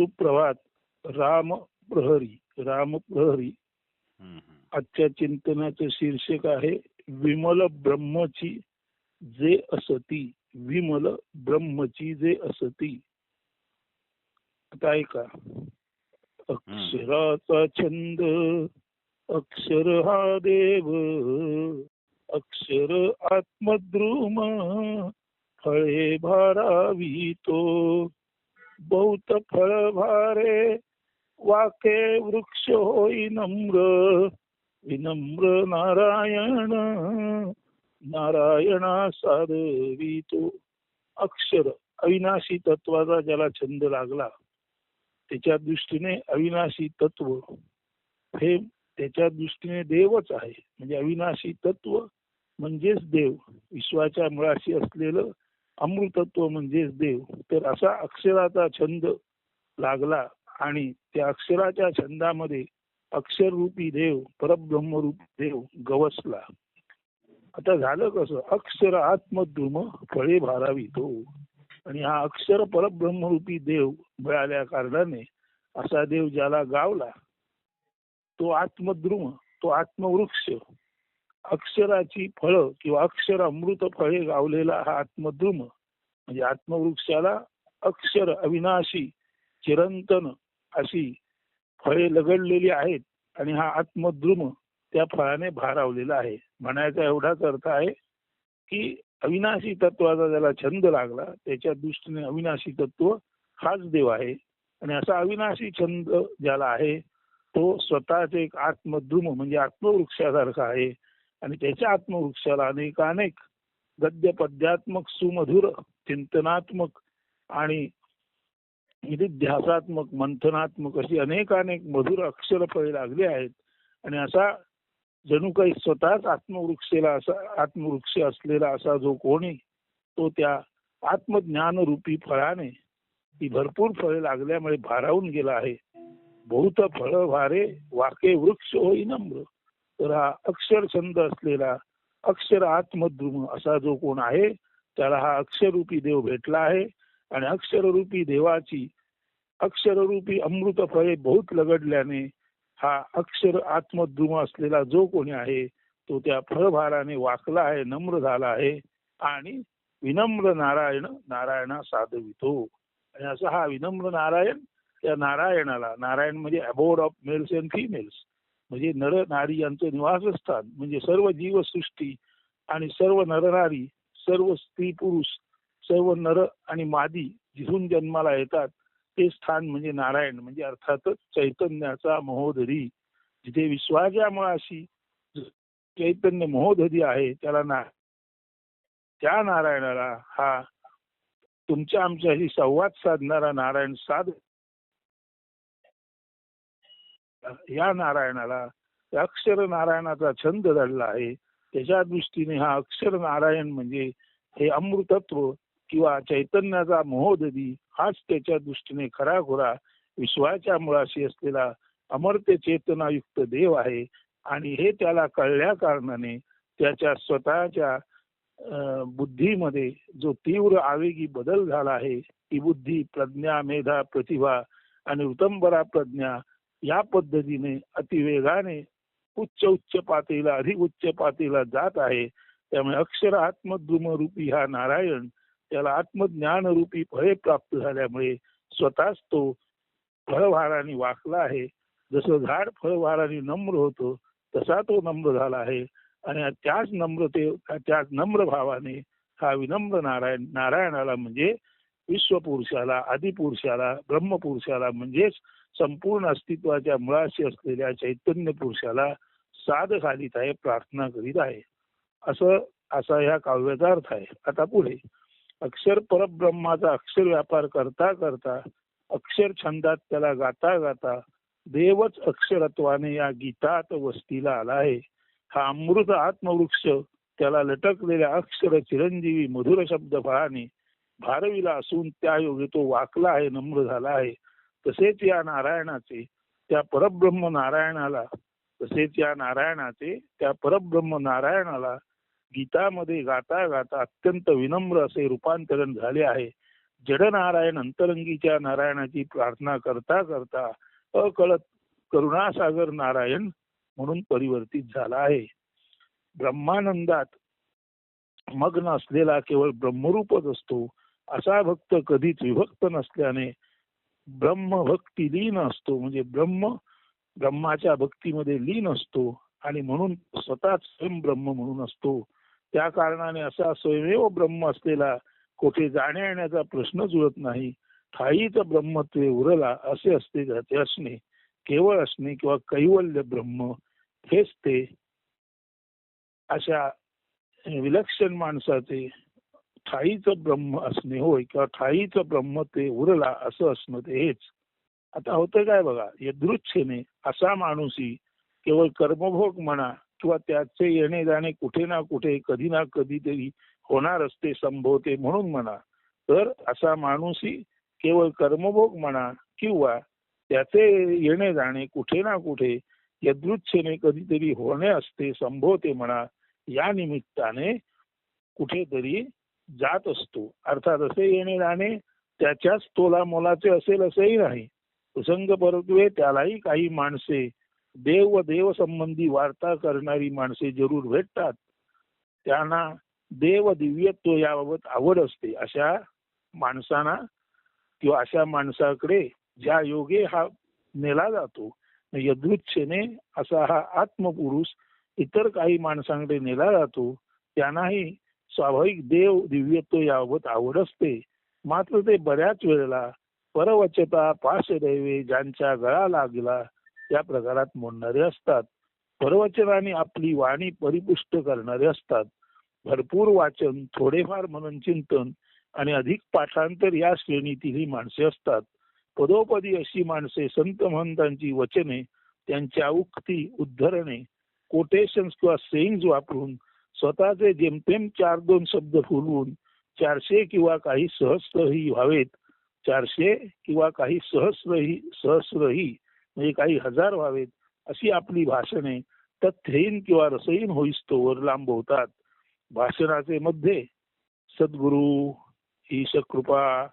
सुप्रभात. राम प्रहरी राम प्रहरी. आजच्या चिंतनाचं शीर्षक आहे विमल ब्रह्मची जे असती विमल ब्रह्मची जे असती. आता ऐका. अक्षराचा छंद अक्षर हा देव अक्षर आत्मद्रुम फळे भारावी तो. बहुत फळ भारे वाके वृक्ष होई नम्र विनम्र नारायण नारायणा साधवी तो अक्षर अविनाशी तत्वाचा ज्याला छंद लागला त्याच्या दृष्टीने अविनाशी तत्व हे त्याच्या दृष्टीने देवच आहे. म्हणजे अविनाशी तत्व म्हणजेच देव. विश्वाच्या मुळाशी असलेलं अमृतत्व म्हणजेच देव. तर असा अक्षराचा छंद लागला आणि त्या अक्षराच्या छंदामध्ये अक्षररूपी देव परब्रह्मरूपी देव गवसला. आता झालं कसं? अक्षर आत्मद्रुम फळे भारावी तो. आणि हा अक्षर परब्रह्मरूपी देव मिळाल्या कारणाने असा देव ज्याला गावला तो आत्मद्रुम तो आत्मवृक्ष अक्षराची फळं किंवा अक्षर अमृत फळे गावलेला हा आत्मद्रुम म्हणजे आत्मवृक्षाला अक्षर अविनाशी चिरंतन अशी फळे लगडलेली आहेत आणि हा आत्मद्रुम त्या फळाने भारावलेला आहे. म्हणायचा एवढाच अर्थ आहे की अविनाशी तत्वाचा ज्याला छंद लागला त्याच्या दृष्टीने अविनाशी तत्व हाच देव आहे. आणि असा अविनाशी छंद ज्याला आहे तो स्वतःच एक आत्मद्रुम म्हणजे आत्मवृक्षासारखा आहे. आणि त्याच्या आत्मवृक्षाला अनेकानेक गद्य पद्यात्मक सुमधुर चिंतनात्मक आणि निधिध्यासात्मक मंथनात्मक अशी अनेकानेक मधुर अक्षर फळे लागली आहेत. आणि असा जणू काही स्वतःच आत्मवृक्षेला असा आत्मवृक्ष असलेला असा जो कोणी तो त्या आत्मज्ञान रूपी फळाने ती भरपूर फळे लागल्यामुळे भारावून गेला आहे. बहुत फळ भारे वाके वृक्ष होई नम्र. तर हा अक्षर छंद असलेला अक्षर आत्मद्रुम असा जो कोण आहे त्याला हा अक्षररूपी देव भेटला आहे. आणि अक्षररूपी देवाची अक्षररूपी अमृत फळे बहुत लगडल्याने हा अक्षर आत्मद्रुम असलेला जो कोणी आहे तो त्या फळभाराने वाकला आहे नम्र झाला आहे आणि विनम्र नारायण नारायणा साधवितो. आणि असा हा विनम्र नारायण त्या नारायणाला नारायण म्हणजे abode of males and females म्हणजे नर नारी यांचं निवासस्थान म्हणजे सर्व जीवसृष्टी आणि सर्व नरनारी सर्व स्त्री पुरुष सर्व नर आणि मादी जिथून जन्माला येतात ते स्थान म्हणजे नारायण म्हणजे अर्थातच चैतन्याचा महोदरी. जिथे विश्वाच्या मुळाशी चैतन्य महोदरी आहे त्याला ना त्या नारायणाला हा तुमच्या आमच्याशी संवाद साधणारा नारायण साध या नारायणाला अक्षर नारायणाचा छंद दडला आहे. त्याच्या दृष्टीने हा अक्षर नारायण म्हणजे हे अमृतत्व किंवा चैतन्याचा महोदधी हाच त्याच्या दृष्टीने खराखुरा विश्वाच्या मुळाशी असलेला अमर्त्य चेतनायुक्त देव आहे. आणि हे त्याला कळल्या कारणाने त्याच्या स्वतःच्या बुद्धीमध्ये जो तीव्र आवेगी बदल झाला आहे ती बुद्धी प्रज्ञा मेधा प्रतिभा आणि उत्तंबरा प्रज्ञा या पद्धतीने अतिवेगाने उच्च उच्च पातळीला अधिक उच्च पातळीला जात आहे. त्यामुळे अक्षर आत्मद्रुम रूपी हा नारायण त्याला आत्मज्ञान रूपी फळे प्राप्त झाल्यामुळे स्वतःच तो फळभाराने वाकला आहे. जसं झाड फळभाराने नम्र होतो तसा तो नम्र झाला आहे. आणि त्याच नम्रते त्याच नम्र भावाने हा विनम्र नारायण नारायणाला म्हणजे विश्वपुरुषाला आदिपुरुषाला ब्रह्मपुरुषाला म्हणजेच संपूर्ण अस्तित्वाच्या मुळाशी असलेल्या चैतन्य पुरुषाला साध घालीत आहे प्रार्थना करीत आहे. असं असा ह्या काव्याचा अर्थ आहे. आता पुढे. अक्षर परब्रह्माचा अक्षर व्यापार करता करता अक्षर छंदात त्याला गाता गाता देवच अक्षरत्वाने या गीतात वस्तीला आला आहे. हा अमृत आत्मवृक्ष त्याला लटकलेल्या अक्षर चिरंजीवी मधुर शब्द फळाने भारविला असून त्या योगे तो वाकला आहे नम्र झाला आहे. तसेच या नारायणाचे त्या परब्रह्म नारायणाला तसेच या नारायणाचे त्या परब्रह्म नारायणाला गीतामध्ये गाता गाता अत्यंत विनम्र असे रूपांतरण झाले आहे. जड नारायण अंतरंगीच्या नारायणाची प्रार्थना करता करता अकळत करुणासागर नारायण म्हणून परिवर्तित झाला आहे. ब्रह्मानंदात मग्न असलेला केवळ ब्रह्मरूपच असतो असा भक्त कधीच विभक्त नसल्याने ब्रह्म भक्ती लीन असतो. म्हणजे ब्रह्म ब्रह्माच्या भक्तीमध्ये लीन असतो आणि म्हणून स्वतःच स्वयं ब्रह्म म्हणून असतो. त्या कारणाने असा स्वयमेव ब्रह्म असलेला कोठे जाण्या येण्याचा प्रश्न जुळत नाही. ठाईच ब्रह्मत्वे उरला असे असते त्याचे असणे. केवळ असणे किंवा कैवल्य ब्रह्म हेच ते अशा विलक्षण माणसाचे ठाईचं ब्रह्म असणे होय किंवा ठाईचं ब्रह्म ते उरला असं असणं ते हेच. आता होतं काय बघा यदृच्छेने असा माणूसही केवळ कर्मभोग म्हणा किंवा त्याचे येणे जाणे कुठे ना कुठे कधी ना कधीतरी होणार असते संभवते म्हणून म्हणा तर असा माणूसही केवळ कर्मभोग म्हणा किंवा त्याचे येणे जाणे कुठे ना कुठे यदृच्छेने कधीतरी होणे असते संभवते म्हणा या निमित्ताने कुठेतरी जात असतो. अर्थात असे येणे जाणे त्याच्याच तोला मोलाचे असेल असेही नाही. प्रसंग परत्वे त्यालाही काही माणसे देव व देव संबंधी वार्ता करणारी माणसे जरूर भेटतात. त्यांना देव दिव्यत्व याबाबत आवड असते. अशा माणसांना किंवा अशा माणसाकडे ज्या योगे हा नेला जातो यदृच्छेने असा हा आत्मपुरुष इतर काही माणसांकडे नेला जातो त्यांनाही स्वाभाविक देव दिव्यत्व याबाबत आवड असते. मात्र ते बऱ्याच वेळेला परवचता पाशदैवे ज्यांच्या गळा लागला त्या प्रकारात मोडणारे असतात. परवचनाने आपली वाणी परिपुष्ट करणारे असतात. भरपूर वाचन थोडेफार मनन चिंतन आणि अधिक पाठांतर या श्रेणीतील ही माणसे असतात. पदोपदी अशी माणसे संत महंतांची वचने त्यांच्या उक्ती उद्धरणे कोटेशन्स किंवा सेईंग वापरून स्वतःचे जेमतेम चार दोन शब्द फुलवून चारशे किंवा काही सहस्रही व्हावेत चारशे किंवा काही सहस्रही सहस्रही म्हणजे काही हजार व्हावेत अशी आपली भाषणे तथ्यहीन किंवा रसहीन होईस्तोवर लांबवतात. भाषणाचे मध्ये सद्गुरू ईशकृपा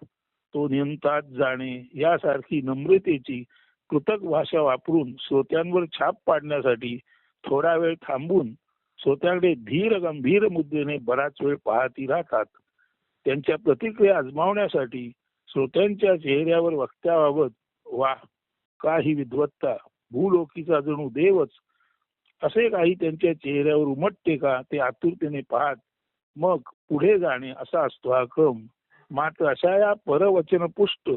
तो नियंतात जाणे यासारखी नम्रतेची कृतक भाषा वापरून श्रोत्यांवर छाप पाडण्यासाठी थोडा वेळ थांबून स्वतःकडे धीर गंभीर मुद्देने बराच वेळ पाहती राहतात. त्यांच्या प्रतिक्रिया आजमावण्यासाठी श्रोत्यांच्या चेहऱ्यावर वक्त्याबाबत वा काही विद्वत्ता भूलोकीचा जणू देवच. असे काही त्यांच्या चेहऱ्यावर उमटते का ते आतुरतेने पाहत मग पुढे जाणे असा असतो हा क्रम. मात्र अशा या परवचन पुष्ट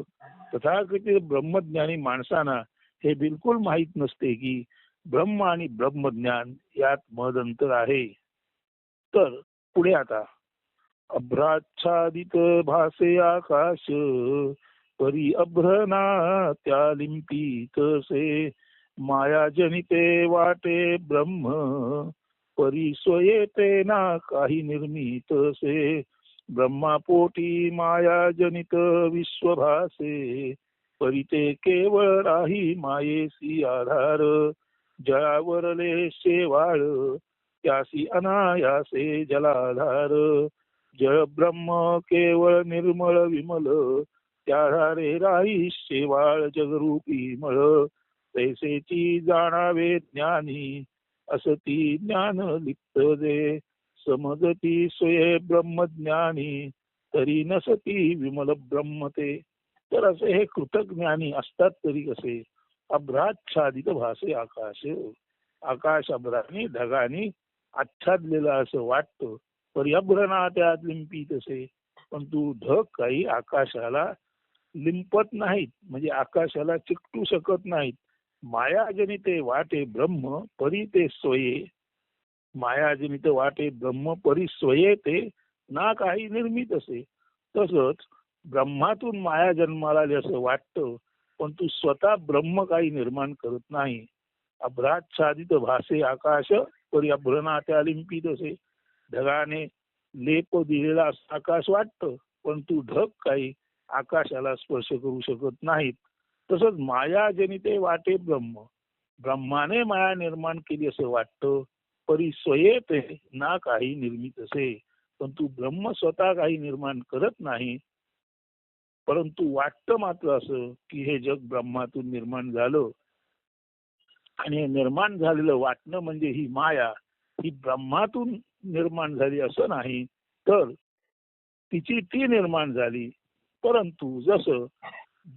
तथाकथित ब्रह्मज्ञानी माणसांना हे बिलकुल माहीत नसते की ब्रह्म आणि ब्रह्मज्ञान यात मदंतर आहे. तर पुढे आता. अभ्राच्छादित भासे आकाश परी अभ्रना त्या लिंपीतसे माया जनिते वाटे ब्रह्म परी स्वयेते ना काही निर्मित से ब्रह्मापोटी माया जनित विश्वभासे परिते केवळ राही मायेसी आधार जयावरले शेवाळ त्यासी अनायासे जलाधार. जय ब्रह्म केवळ निर्मळ विमल त्याधारे राही शेवाळ जगरूपी मळ. तैसेची जाणावे ज्ञानी असती ज्ञान लिप्त दे समजती स्वये ब्रह्मज्ञानी तरी नसती विमल ब्रह्म ते. तर असे हे कृतज्ञानी असतात तरी कसे अभ्राच्छादित भासे आकाश. आकाश अभ्राने ढगाने आच्छादलेलं असं वाटतं. पर्याभरणा त्यात लिंपित असे. पण तू ढग काही आकाशाला लिंपत नाहीत. म्हणजे आकाशाला चिकटू शकत नाहीत. मायाजनित वाटे ब्रह्म परी ते स्वये मायाजनित वाटे ब्रह्म परी स्वये ते ना काही निर्मित असे. तसंच ब्रह्मातून माया जन्माला जसं असं वाटतं पण तू स्वतः ब्रह्म काही निर्माण करत नाही. अभ्राच्छादित भासे आकाश परी अभ्रणा त्या लिंपित असे. ढगाने लेप दिलेला आकाश वाटतं पण तू ढग काही आकाशाला स्पर्श करू शकत नाहीत. तसंच माया जनिते वाटे ब्रह्म. ब्रह्माने माया निर्माण केली असं वाटतं परी स्वयेत ना काही निर्मित असे. पण तू ब्रह्म स्वतः काही निर्माण करत नाही परंतु वाटतं मात्र असं की हे जग ब्रह्मातून निर्माण झालं. आणि हे निर्माण झालेलं वाटणं म्हणजे ही माया ही ब्रह्मातून निर्माण झाली असं नाही तर तिची ती निर्माण झाली. परंतु जसं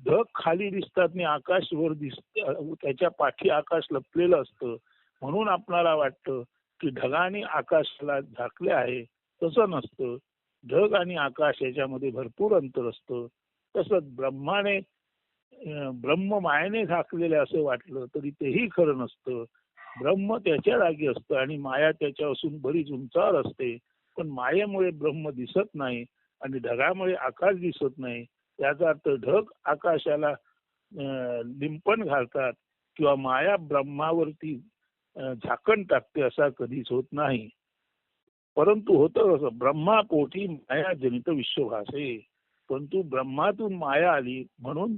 ढग खाली दिसतात आणि आकाश वर दिसत त्याच्या पाठी आकाश लपलेलं असतं म्हणून आपणाला वाटतं की ढगाने आकाशाला झाकले आहे तसं नसतं. ढग आणि आकाश याच्यामध्ये भरपूर अंतर असतं. तसंच ब्रह्माने ब्रह्म मायेने झाकलेले असं वाटलं तरी तेही खरं नसतं. ब्रह्म त्याच्या जागी असतं आणि माया त्याच्यापासून बरीच उंचावर असते. पण मायेमुळे ब्रह्म दिसत नाही आणि ढगामुळे आकाश दिसत नाही. त्याचा अर्थ ढग आकाशाला लिंपण घालतात किंवा माया ब्रह्मावरती झाकण टाकते असा कधीच होत नाही. परंतु होतं कसं ब्रह्मापोटी माया जनित विश्वभासे. परंतु ब्रह्मातून माया आली म्हणून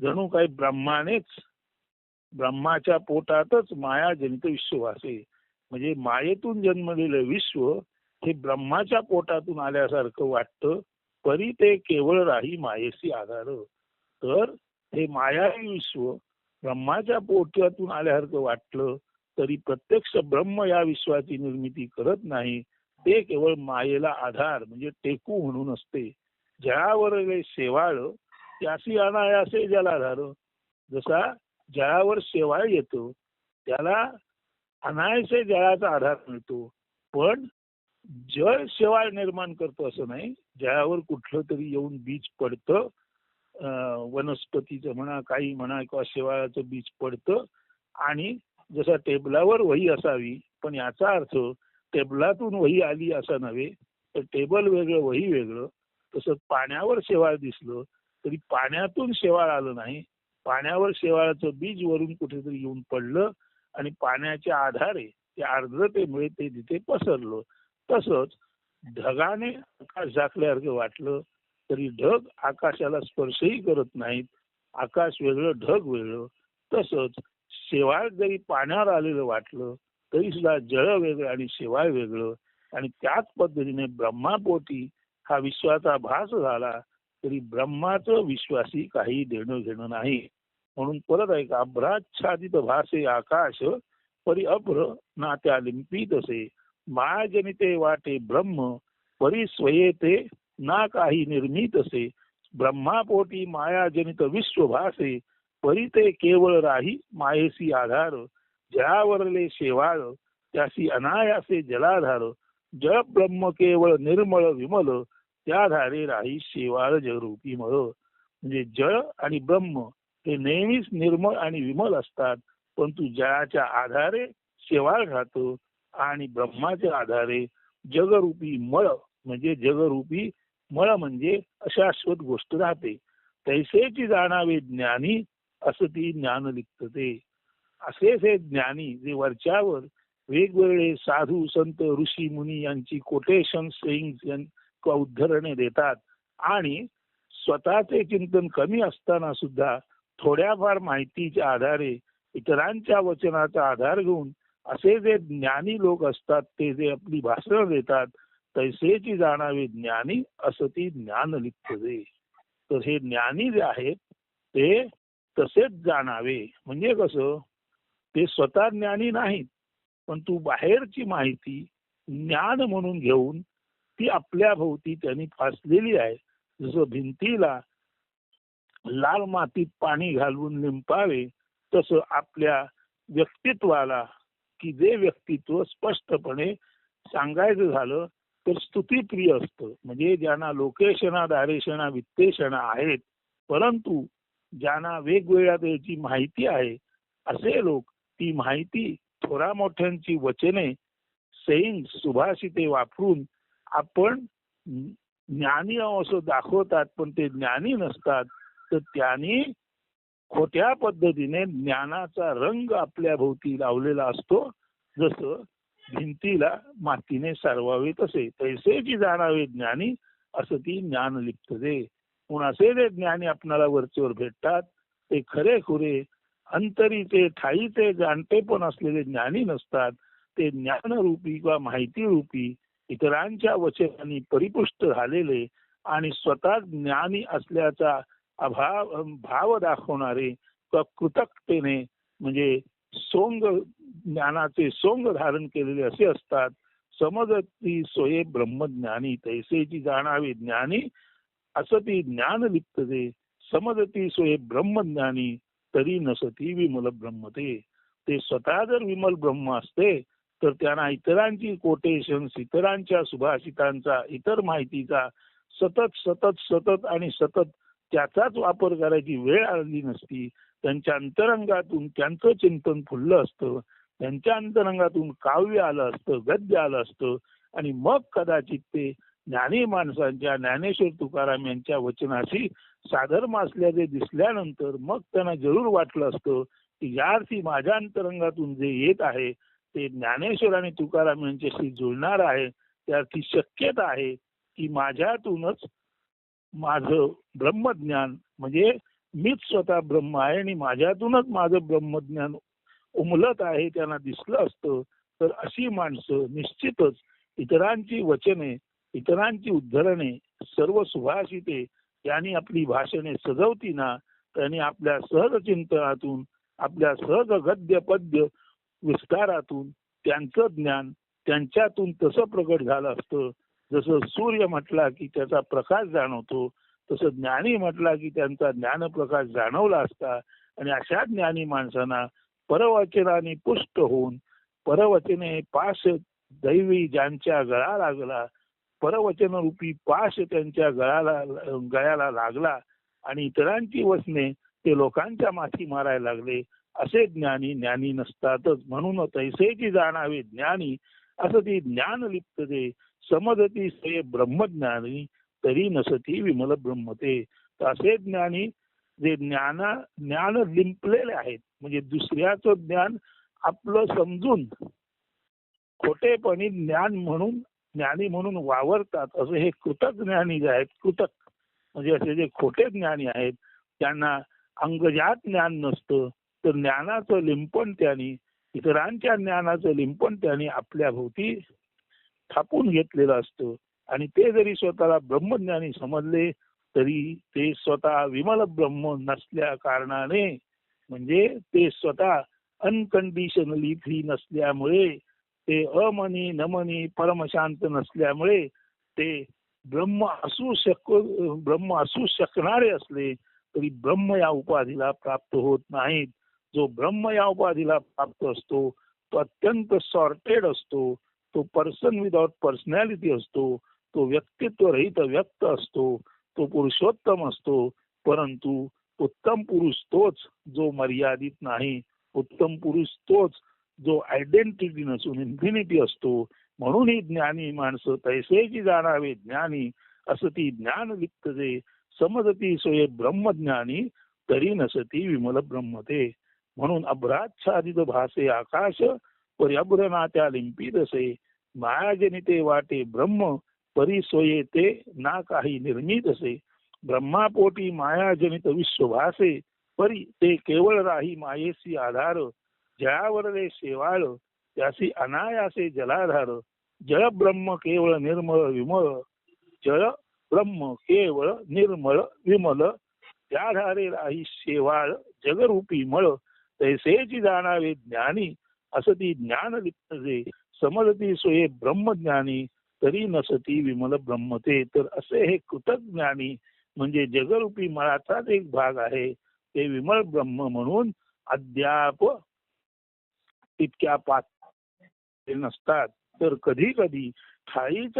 जणू काही ब्रह्मानेच ब्रह्माच्या पोटातच माया जनित विश्वभासे म्हणजे मायेतून जन्मलेलं विश्व हे ब्रह्माच्या पोटातून आल्यासारखं वाटतं परी ते केवळ राही मायेशी आधार. तर हे मायाही विश्व ब्रह्माच्या पोटातून आल्यासारखं वाटलं तरी प्रत्यक्ष ब्रह्म या विश्वाची निर्मिती करत नाही ते केवळ मायेला आधार म्हणजे टेकू म्हणून असते. जळावर शेवाळ त्यासी अनायासे जलाधार जसा जळावर शेवाळ येतो त्याला अनायसे जळाचा आधार मिळतो. पण जळ शेवाळ निर्माण करतो असं नाही जळावर कुठलं तरी येऊन बीज पडतं वनस्पतीचं म्हणा काही म्हणा किंवा शेवाळाचं बीज पडतं आणि जसा टेबलावर वही असावी पण याचा अर्थ टेबलातून वही आली असा नव्हे तर टेबल वेगळं वही वेगळं तसं पाण्यावर शेवाळ दिसलं तरी पाण्यातून शेवाळ आलं नाही. पाण्यावर शेवाळाचं बीज वरून कुठेतरी येऊन पडलं आणि पाण्याच्या आधारे त्या आर्द्रतेमुळे ते तिथे पसरलं. तसंच ढगाने आकाश झाकल्यासारखं वाटलं तरी ढग आकाशाला स्पर्शही करत नाहीत. आकाश वेगळं ढग वेगळं. तसंच शेवाळ जरी पाण्यावर आलेलं वाटलं तरी सुद्धा जळ वेगळं आणि शेवाळ वेगळं. आणि त्याच पद्धतीने ब्रह्मापोटी हा विश्वाचा भास झाला तरी ब्रह्माचं विश्वासी काही देणं घेणं नाही. म्हणून परत ऐका अभ्राच्छादित भासे आकाश परी अभ्र ना त्या लिंपित असे. मायाजनिते वाटे ब्रह्म परी स्वयेते ना काही निर्मित असे. ब्रह्मापोटी मायाजनित विश्व भासे परी ते केवळ राही मायेसी आधार. जळावरले शेवाळ त्यासी अनायासे जलाधार. जळ ब्रह्म केवळ निर्मळ विमल त्या धारे राही शेवाळ जगरूपी मळ. म्हणजे जळ आणि ब्रह्म हे नेहमीच निर्मळ आणि विमल असतात. परंतु जळाच्या आधारे शेवाळ राहतो आणि ब्रह्माच्या आधारे जगरूपी मळ म्हणजे जगरूपी मळ म्हणजे अशाश्वत गोष्ट राहते. तैसेची जाणावे ज्ञानी असं ती ज्ञान लिखते. असेच हे ज्ञानी जे वरच्यावर वेगवेगळे साधू संत ऋषी मुनी यांची कोटेशन सेईंग उद्धरणे देतात. आणि स्वतःचे चिंतन कमी असताना सुद्धा थोड्याफार माहितीच्या आधारे इतरांच्या वचनाचा आधार घेऊन असे जे ज्ञानी लोक असतात ते जे आपली भाषण देतात तैसेची जाणावे ज्ञानी असं ती ज्ञान लिखते तर हे ज्ञानी जे आहेत ते तसेच जाणावे. म्हणजे कसं? ते स्वतः ज्ञानी नाहीत पण तू बाहेरची माहिती ज्ञान म्हणून घेऊन ती आपल्या भोवती त्यांनी फासलेली आहे. जसं भिंतीला लाल मातीत पाणी घालून लिंपावे तसं आपल्या व्यक्तित्वाला की जे व्यक्तित्व स्पष्टपणे सांगायचं झालं तर स्तुतीप्रिय असतं. म्हणजे ज्यांना लोकेशना दारेशना वित्तेषणा आहेत परंतु ज्यांना वेगवेगळ्या त्याची माहिती आहे असे लोक ती माहिती थोरा मोठ्यांची वचने सैन सुभाषिते वापरून आपण ज्ञानी असं दाखवतात पण ते ज्ञानी नसतात तर त्यांनी खोट्या पद्धतीने ज्ञानाचा रंग आपल्या भोवती लावलेला असतो जसं भिंतीला मातीने सारवावे तसे तैसेची जाणावे ज्ञानी असं ती ज्ञान लिप्तते पण असे जे ज्ञानी आपणाला वरचेवर भेटतात ते खरे खुरे अंतरि ते ठाई ते जाणते पण असलेले ज्ञानी नसतात. ते ज्ञानरूपी किंवा माहितीरूपी इतरांच्या वचनांनी परिपुष्ट झालेले आणि स्वतः ज्ञानी असल्याचा अभाव भाव दाखवणारे किंवा कृतज्ञतेने म्हणजे सोंग ज्ञानाचे सोंग धारण केलेले असे असतात. समजती सोये ब्रह्मज्ञानी तैसेची जाणावे ज्ञानी असं ती ज्ञान लिप्तते. समजती सोये ब्रह्मज्ञानी तरी नसती विमल ब्रह्मते. ते स्वतः जर विमल ब्रह्म असते तर त्यांना इतरांची कोटेशन इतरांच्या सुभाषितांचा इतर माहितीचा सतत सतत सतत आणि सतत त्याचाच वापर करायची वेळ आली नसती. त्यांच्या अंतरंगातून त्यांचं चिंतन फुललं असतं. त्यांच्या अंतरंगातून काव्य आलं असतं गद्य आलं असतं. आणि मग कदाचित ते ज्ञानी माणसांच्या ज्ञानेश्वर तुकाराम यांच्या वचनाशी साधर्म असल्याचे दिसल्यानंतर मग त्यांना जरूर वाटलं असतं की या अर्थी माझ्या अंतरंगातून जे येत आहे ते ज्ञानेश्वर आणि तुकाराम यांच्याशी जुळणार आहे त्याची शक्यता आहे की माझ्यातूनच माझं ब्रह्मज्ञान म्हणजे मीच स्वतः ब्रह्म आहे आणि माझ्यातूनच माझं ब्रह्मज्ञान उमलत आहे त्यांना दिसलं असतं तर अशी माणसं निश्चितच इतरांची वचने इतरांची उद्धरणे सर्व सुभाषिते यांनी आपली भाषणे सजवती ना त्यांनी आपल्या सहज चिंतनातून आपल्या सहज गद्य पद्य विस्तारातून त्यांचं ज्ञान त्यांच्यातून तसं प्रकट झालं असतं. जसं सूर्य म्हटला की त्याचा प्रकाश जाणवतो तसं ज्ञानी म्हटला की त्यांचा ज्ञानप्रकाश जाणवला असता. आणि अशा ज्ञानी माणसांना परवचनाने पुष्ट होऊन परवचने पाश दैवी ज्यांच्या गळा लागला परवचन रूपी पाश त्यांच्या गळाला गळ्याला लागला आणि इतरांची वसने ते लोकांच्या माथी मारायला लागले. असे ज्ञानी ज्ञानी नसतातच. म्हणून तैसेची जाणावे ज्ञानी असं ती ज्ञान लिप्तते समजती से ब्रह्मज्ञानी तरी नसती विमल ब्रह्मते. तर असे ज्ञानी जे ज्ञान ज्ञान लिंपलेले आहेत म्हणजे दुसऱ्याचं ज्ञान आपलं समजून खोटेपणी ज्ञान म्हणून ज्ञानी म्हणून वावरतात असं हे कृतक ज्ञानी जे आहेत कृतक म्हणजे असे जे खोटे ज्ञानी आहेत त्यांना अंगजात ज्ञान नसतं. तर ज्ञानाचं लिंपण त्यांनी इतरांच्या ज्ञानाचं लिंपण त्यांनी आपल्या भोवती थापून घेतलेलं असतं. आणि ते जरी स्वतःला ब्रह्मज्ञानी समजले तरी ते स्वतः विमल ब्रह्म नसल्या कारणाने म्हणजे ते स्वतः अनकंडिशनली फ्री नसल्यामुळे ते अमनी नमनी परमशांत नसल्यामुळे ते ब्रह्म असू शक ब्रह्म असू शकणारे असले तरी ब्रह्म या उपाधीला प्राप्त होत नाहीत. जो ब्रह्म या उपाधीला प्राप्त असतो तो अत्यंत सॉर्टेड असतो तो पर्सन विदाउट पर्सनॅलिटी असतो तो व्यक्तित्व रहित व्यक्त असतो तो पुरुषोत्तम असतो परंतु उत्तम पुरुष तोच जो मर्यादित नाही. उत्तम पुरुष तोच जो आयडेंटिटी नसून इन्फिनिटी असतो. म्हणून ही ज्ञानी माणसं तैसेची जाणावे ज्ञानी असं ती ज्ञान वित्तते समजती सोये ब्रह्मज्ञानी तरी नसती विमल ब्रह्मते म्हणून अभ्राच्छादित भासे आकाश पर्याभरणा त्या लिंपीत मायाजनिते वाटे ब्रह्म परिसोये ते ना काही निर्मित असे. ब्रह्मापोटी मायाजनित विश्वभासे परी ते केवळ राही मायेसी आधार. जयावरले शेवाळ त्यासी अनायासे जलाधार. जळ ब्रह्म केवळ निर्मळ विमळ. जळ ब्रह्म केवळ निर्मळ विमल. त्याधारे राही शेवाळ जगरूपी मळ. तैसेची जाणावे ज्ञानी असं ती ज्ञान लिप्तजे समजती सोये ब्रह्मज्ञानी तरी नसती विमल ब्रह्मते. तर असे हे कृतज्ञानी म्हणजे जगरूपी मळाचाच एक भाग आहे. ते विमल ब्रह्म म्हणून अद्याप इतक्या पात नसतात. तर कधी कधी ठाईच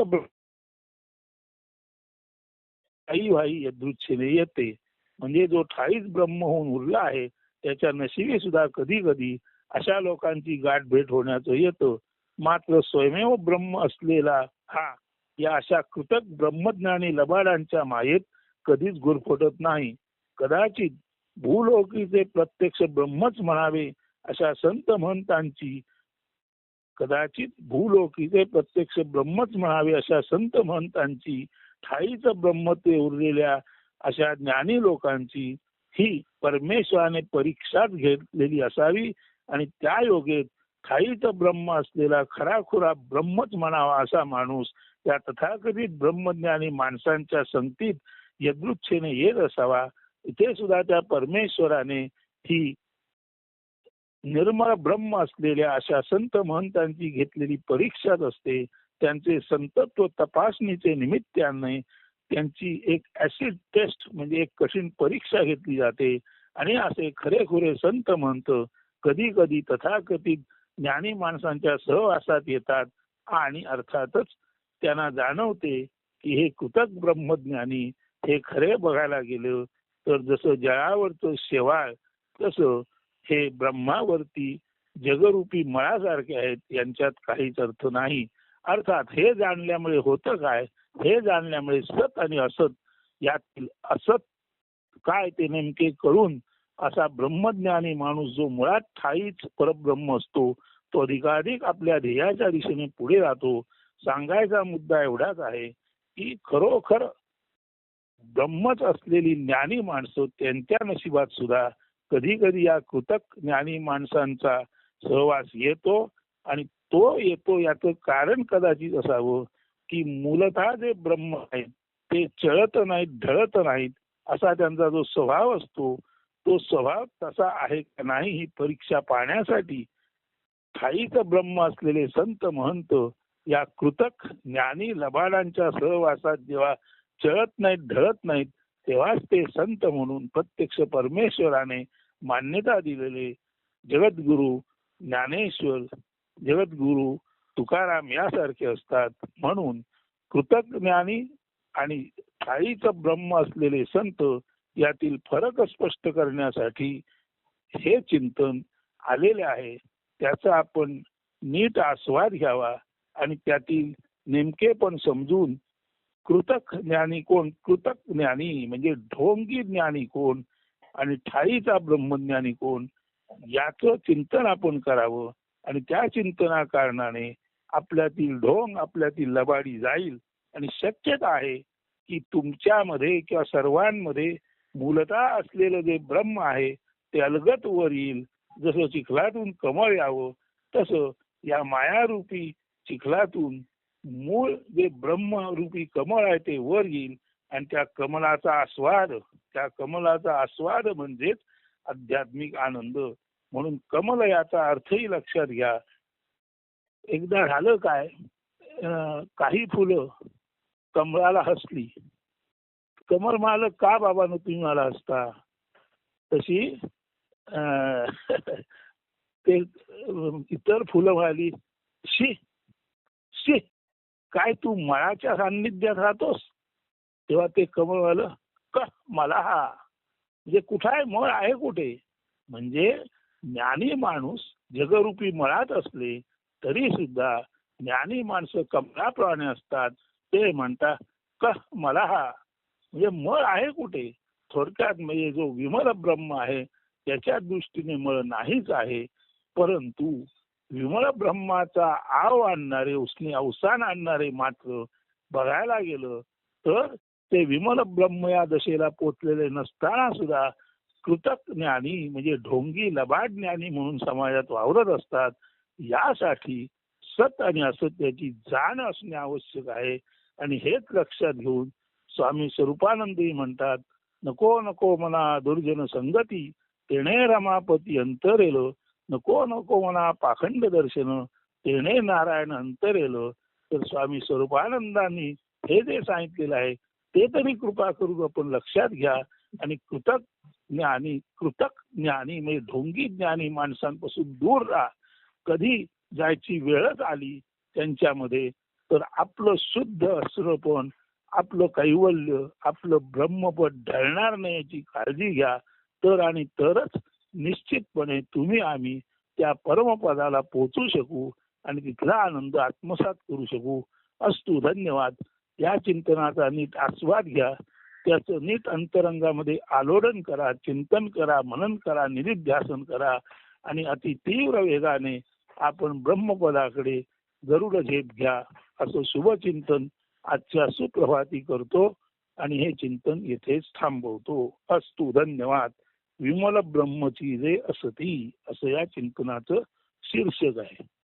आई भाई यदृच्छेने येते. म्हणजे जो ठाईच ब्रह्म होऊन उरला आहे त्याच्या नशिबी सुद्धा कधी कधी अशा लोकांची गाठ भेट होण्याचं येतं. मात्र स्वयमेव ब्रह्म असलेला हा या अशा कृतक ब्रह्मज्ञानी लबाडांच्या मायेत कधीच गुरफटत नाही. कदाचित भूलोकीचे प्रत्यक्ष ब्रह्मच म्हणावे अशा संत महंतांची कदाचित भूलोकीचे प्रत्यक्ष ब्रह्मच म्हणावे अशा संत महंतांची ठाईच ब्रह्म ते उरलेल्या अशा ज्ञानी लोकांची ही परमेश्वराने परीक्षाच घेतलेली असावी आणि त्या योगेत ठाईच ब्रह्म असलेला खराखुरा ब्रह्मच म्हणावा असा माणूस त्या तथाकथित ब्रह्मज्ञानी माणसांच्या संगतीत यदृच्छेने येत असावा. इथे सुद्धा त्या परमेश्वराने ही निर्मळ ब्रह्म असलेल्या अशा संत महंतांची घेतलेली परीक्षाच असते. त्यांचे संतत्व तपासणीचे निमित्ताने त्यांची एक ऍसिड टेस्ट म्हणजे एक कठीण परीक्षा घेतली जाते. आणि असे खरेखुरे संत म्हणत कधी कधी तथाकथित ज्ञानी माणसांच्या सहवासात येतात आणि अर्थातच त्यांना जाणवते की हे कृतक ब्रह्मज्ञानी हे खरे बघायला गेलं. तर जसं जळावरचं शेवाळ तसं हे ब्रह्मावरती जगरूपी मळासारखे आहेत यांच्यात काहीच अर्थ नाही. अर्थात हे जाणल्यामुळे होतं काय? हे जाणल्यामुळे सत आणि असत यातील असत काय ते नेमके कळून असा ब्रह्मज्ञानी माणूस जो मुळात ठाईच परब्रह्म असतो तो अधिकाधिक आपल्या ध्येयाच्या दिशेने पुढे राहतो. सांगायचा मुद्दा एवढाच आहे की खरोखर ब्रह्मच असलेली ज्ञानी माणसं त्यांच्या नशिबात सुद्धा कधी कधी या कृतक ज्ञानी माणसांचा सहवास येतो आणि तो येतो याचं कारण कदाचित असावं. की मूलतः जे ब्रह्म आहेत ते चळत नाहीत ढळत नाहीत असा त्यांचा जो स्वभाव असतो तो स्वभाव तसा आहे का नाही ही परीक्षा पाहण्यासाठी स्थायीच ब्रह्म असलेले संत महंत या कृतक ज्ञानी लबाडांच्या सहवासात जेव्हा चळत नाहीत ढळत नाहीत तेव्हाच ते संत म्हणून प्रत्यक्ष परमेश्वराने मान्यता दिलेले जगद्गुरु ज्ञानेश्वर जगद्गुरु तुकाराम यासारखे असतात. म्हणून कृतक ज्ञानी आणि ठाईच ब्रह्म असलेले संत यातील फरक स्पष्ट करण्यासाठी हे चिंतन आलेले आहे. त्याचा आपण नीट आस्वाद घ्यावा आणि त्यातील नेमकेपण समजून कृतक ज्ञानी कोण? कृतक ज्ञानी म्हणजे ढोंगी ज्ञानी कोण? आणि ठाईचा ब्रह्मज्ञानी कोण? याचं चिंतन आपण करावं. आणि त्या चिंतना कारणाने आपल्यातील ढोंग आपल्यातील लबाडी जाईल. आणि शक्यता आहे की तुमच्यामध्ये किंवा सर्वांमध्ये मूलतः असलेलं जे ब्रह्म आहे ते अलगत वर येईल. जसं चिखलातून कमळ यावं तसं या मायारूपी चिखलातून मूळ जे ब्रह्मरूपी कमळ आहे ते वर येईल. आणि त्या कमलाचा आस्वाद त्या कमलाचा आस्वाद म्हणजेच आध्यात्मिक आनंद. म्हणून कमल याचा अर्थही लक्षात घ्या. एकदा झालं काय काही फुलं कमळाला हसली. कमळ म्हणाल का बाबानो तुम्ही मला हसता? तशी अं, ते इतर फुलं म्हणाली शी शी काय तू मळाच्या सान्निध्यात राहतोस? तेव्हा ते कमळ म्हणाल का मला हा म्हणजे कुठं आहे मळ आहे कुठे? म्हणजे ज्ञानी माणूस जगरूपी मळात असले तरी सुद्धा ज्ञानी माणसं कमळाप्रमाणे असतात ते म्हणतात का मला हा. म्हणजे मळ आहे कुठे? थोडक्यात म्हणजे जो विमल ब्रह्म आहे त्याच्या दृष्टीने मळ नाहीच आहे परंतु विमळ ब्रह्माचा आव आणणारे उसने अवसान आणणारे मात्र बघायला गेलं तर ते विमल ब्रह्म या दशेला पोचलेले नसताना सुद्धा कृतक ज्ञानी म्हणजे ढोंगी लबाड ज्ञानी म्हणून समाजात वावरत असतात. यासाठी सत आणि असत्याची जाण असणे आवश्यक आहे. आणि हेच लक्षात घेऊन स्वामी स्वरूपानंदही म्हणतात नको नको मना दुर्जन संगती तेणे रमापती अंतरेल. नको नको मना पाखंड दर्शन तेणे नारायण अंतरेल. तर स्वामी स्वरूपानंदांनी हे जे सांगितलेलं आहे ते तरी कृपा करून आपण लक्षात घ्या. आणि कृतक ज्ञानी कृतक ज्ञानी म्हणजे ढोंगी ज्ञानी माणसांपासून दूर राहा. कधी जायची वेळच आली त्यांच्यामध्ये तर आपलं शुद्ध असणं आपलं कैवल्य आपलं ब्रह्मपद ढळणार नाही याची काळजी घ्या. तर आणि तरच निश्चितपणे तुम्ही आम्ही त्या परमपदाला पोचू शकू आणि तिथला आनंद आत्मसात करू शकू. असतो धन्यवाद. या चिंतनाचा नीट आस्वाद घ्या. त्याचं नीट अंतरंगामध्ये आलोडन करा चिंतन करा मनन करा निधिध्यासन करा आणि अति तीव्र वेगाने आपण ब्रह्मपदाकडे गरुड झेप घ्या असं शुभचिंतन आजच्या सुप्रभाती करतो आणि हे चिंतन येथेच थांबवतो. अस्तु धन्यवाद. विमल ब्रह्मची रे असती असं या चिंतनाचं शीर्षक आहे.